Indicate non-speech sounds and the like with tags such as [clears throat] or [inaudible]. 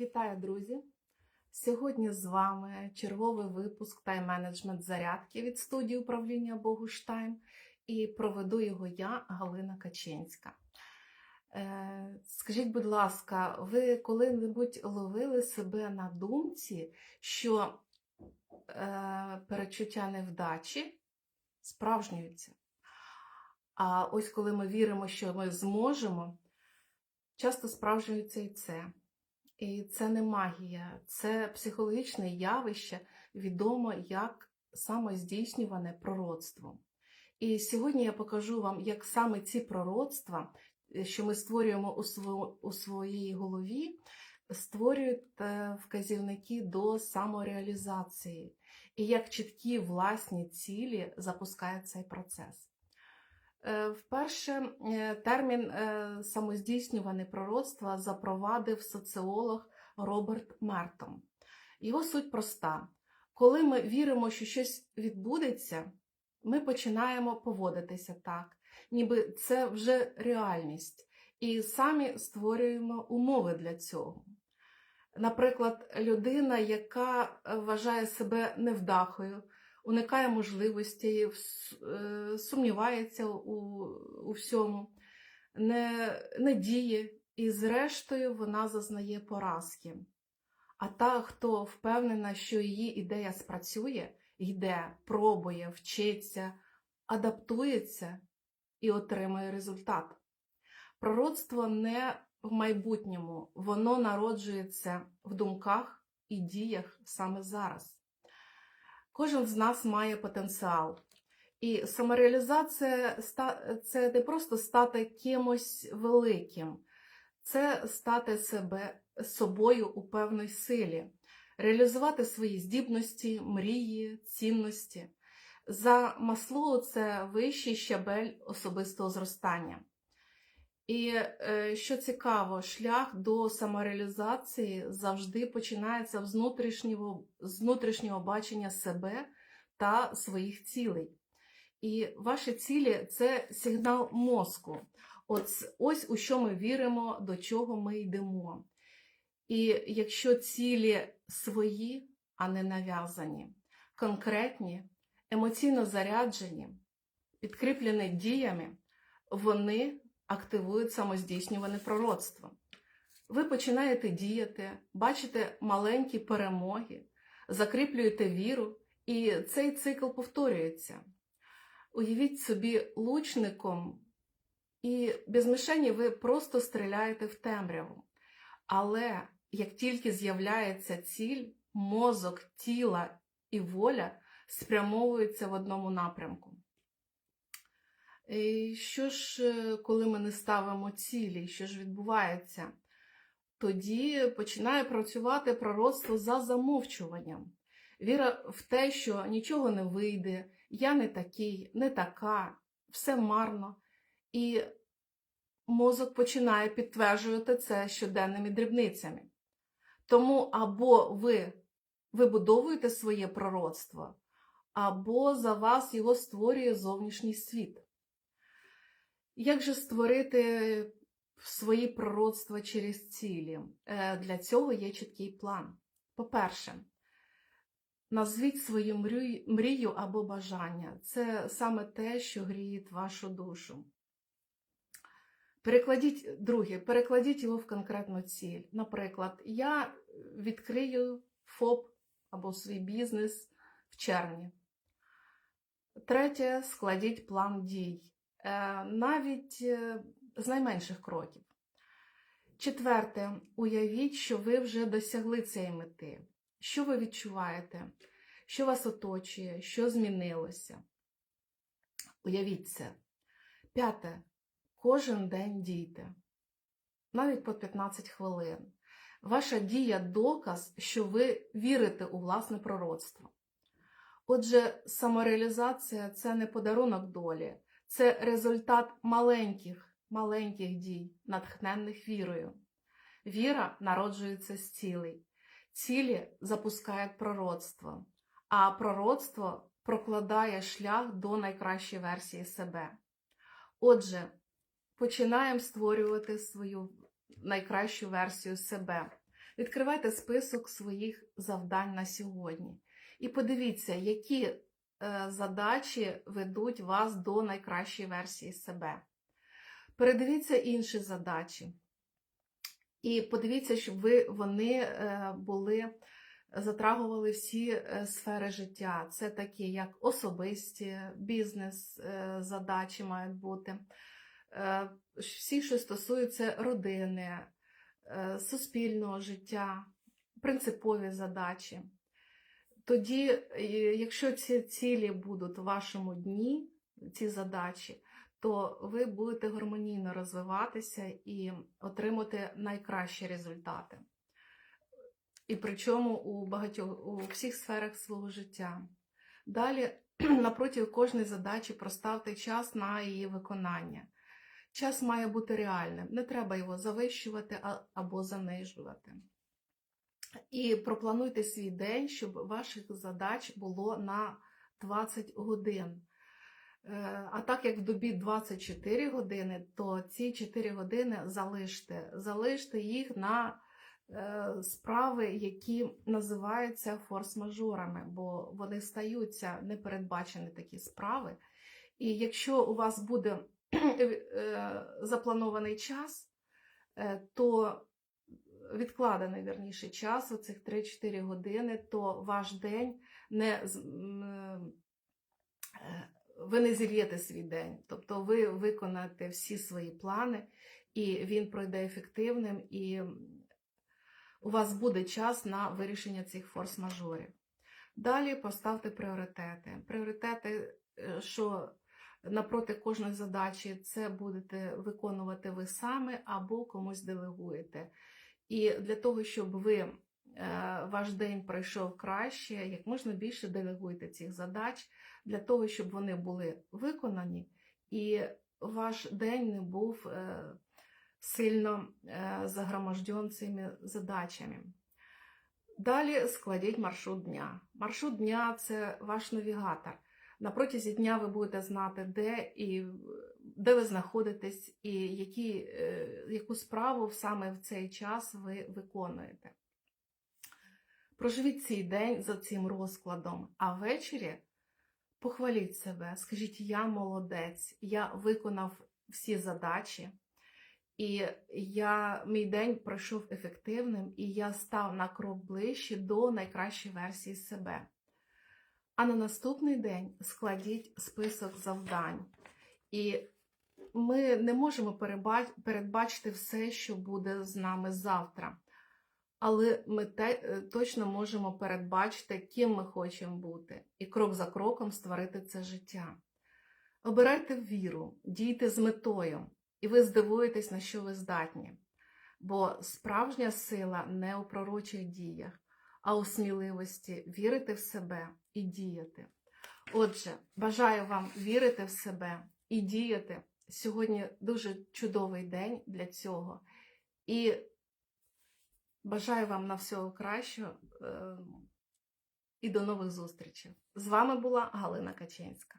Вітаю, друзі! Сьогодні з вами черговий випуск тайм-менеджмент зарядки від студії управління Богуштайм і проведу його я, Галина Каченська. Е, Скажіть, будь ласка, ви коли-небудь ловили себе на думці, що е, перечуття невдачі справжнюються? А ось коли ми віримо, що ми зможемо, часто справжнюється і це. І це не магія, це психологічне явище, відомо як самоздійснюване пророцтво. І сьогодні я покажу вам, як саме ці пророцтва, е, що ми створюємо у, сво- у своїй голові, створюють е, вказівники до самореалізації, і як чіткі власні цілі запускає цей процес. Е, Вперше е, термін е, самоздійснюване пророцтво запровадив соціолог Роберт Мертон. Його суть проста: коли ми віримо, що щось відбудеться, ми починаємо поводитися так, ніби це вже реальність, і самі створюємо умови для цього. Наприклад, людина, яка вважає себе невдахою, уникає можливостей, сумнівається у, у всьому, не, не діє, і зрештою вона зазнає поразки. А та, хто впевнена, що її ідея спрацює, йде, пробує, вчиться, адаптується і отримує результат. Пророцтво не в майбутньому, воно народжується в думках і діях саме зараз. Кожен з нас має потенціал. І самореалізація це не просто стати кимось великим, це стати себе собою у певній силі, реалізувати свої здібності, мрії, цінності. За Маслоу це вищий щабель особистого зростання. І е, що цікаво, шлях до самореалізації завжди починається з внутрішнього, з внутрішнього бачення себе та своїх цілей. І ваші цілі це сигнал мозку. Ось, ось у що ми віримо, до чого ми йдемо. І якщо цілі свої, а не нав'язані, конкретні, емоційно заряджені, підкріплені діями, вони активують самоздійснюване пророцтво. Ви починаєте діяти, бачите маленькі перемоги, закріплюєте віру, і цей цикл повторюється. Уявіть собі лучником, і без мишені ви просто стріляєте в темряву. Але як тільки з'являється ціль, мозок, тіла і воля спрямовуються в одному напрямку. Що ж, е, коли ми не ставимо цілі, що ж відбувається? Тоді починає працювати пророцтво за замовчуванням. Віра в те, що нічого не вийде, я не такий, не така, все марно. І мозок починає підтверджувати це щоденними дрібницями. Тому або ви вибудовуєте своє пророцтво, або за вас його створює зовнішній світ. Як же створити свої пророцтва через цілі? Е, Для цього є чіткий план. По-перше, назвіть свою мрію- або бажання. Це саме те, що гріє вашу душу. Перекладіть, друге, перекладіть його в конкретну ціль. Наприклад, я відкрию ФОП або свій бізнес в червні. Третє, складіть план дій. Е, навіть е, з найменших кроків. Четверте, уявіть, що ви вже досягли цієї мети. Що ви відчуваєте? Що вас оточує? Що змінилося? Уявіть це. П'яте. Кожен день дійте. Навіть по 15 хвилин. Ваша дія доказ, що ви вірите у власне пророцтво. Отже, самореалізація це не подарунок долі, це результат маленьких, маленьких дій, натхненних вірою. Віра народжується з цілей. Цілі запускають пророцтво, а пророцтво прокладає шлях до найкращої версії себе. Отже, починаємо створювати свою найкращу версію себе. Відкривайте список своїх завдань на сьогодні. І подивіться, які задачі ведуть вас до найкращої версії себе. Передивіться інші задачі. І подивіться, щоб ви вони е, були, затрагували всі е, сфери життя. Це такі, як особисті, бізнес, е, задачі мають бути, е, всі, що стосуються родини, е, суспільного життя, принципові задачі. Тоді, е, якщо ці цілі будуть у вашому дні, ці задачі, то ви будете гармонійно розвиватися і отримати найкращі результати. І причому у багатьох у всіх сферах свого життя. Далі, [clears throat] напроти кожної задачі проставте час на її виконання. Час має бути реальним, не треба його завищувати або занижувати. І проплануйте свій день, щоб ваших задач було на 20 годин. Е, А так як в добі 24 години, то ці 4 години залиште. Залиште їх на е, справи, які називаються форс-мажорами, бо вони стаються непередбачені такі справи. І якщо у вас буде [clears throat] е, запланований час, то відкладений вірніше час, оцих 3-4 години, то ваш день не е, ви не зільєте свій день. Тобто ви виконаєте всі свої плани, і він пройде ефективним, і у вас буде час на вирішення цих форс-мажорів. Далі поставте пріоритети. Пріоритети, е, що напроти кожної задачі це будете виконувати ви самі або комусь делегуєте. І для того, щоб ви е, ваш день пройшов краще, як можна більше делегуйте цих задач, для того, щоб вони були виконані, і ваш день не був е, сильно е, загроможден цими задачами. Далі складіть маршрут дня. Маршрут дня це ваш навігатор. На протязі дня ви будете знати, де і де ви знаходитесь, і які, е, яку справу саме в цей час ви виконуєте. Проживіть цей день за цим розкладом, а ввечері похваліть себе, скажіть, я молодець, я виконав всі задачі, і я, мій день пройшов ефективним, і я став на крок ближче до найкращої версії себе. А на наступний день складіть список завдань. І ми не можемо передбачити все, що буде з нами завтра. Але ми те, е, точно можемо передбачити, ким ми хочемо бути, і крок за кроком створити це життя. Обирайте віру, дійте з метою, і ви здивуєтесь, на що ви здатні. Бо справжня сила не у пророчих діях, а у сміливості вірити в себе і діяти. Отже, бажаю вам вірити в себе і діяти. Сьогодні дуже чудовий день для цього. І бажаю вам на всього кращого е, і до нових зустрічей. З вами була Галина Качинська.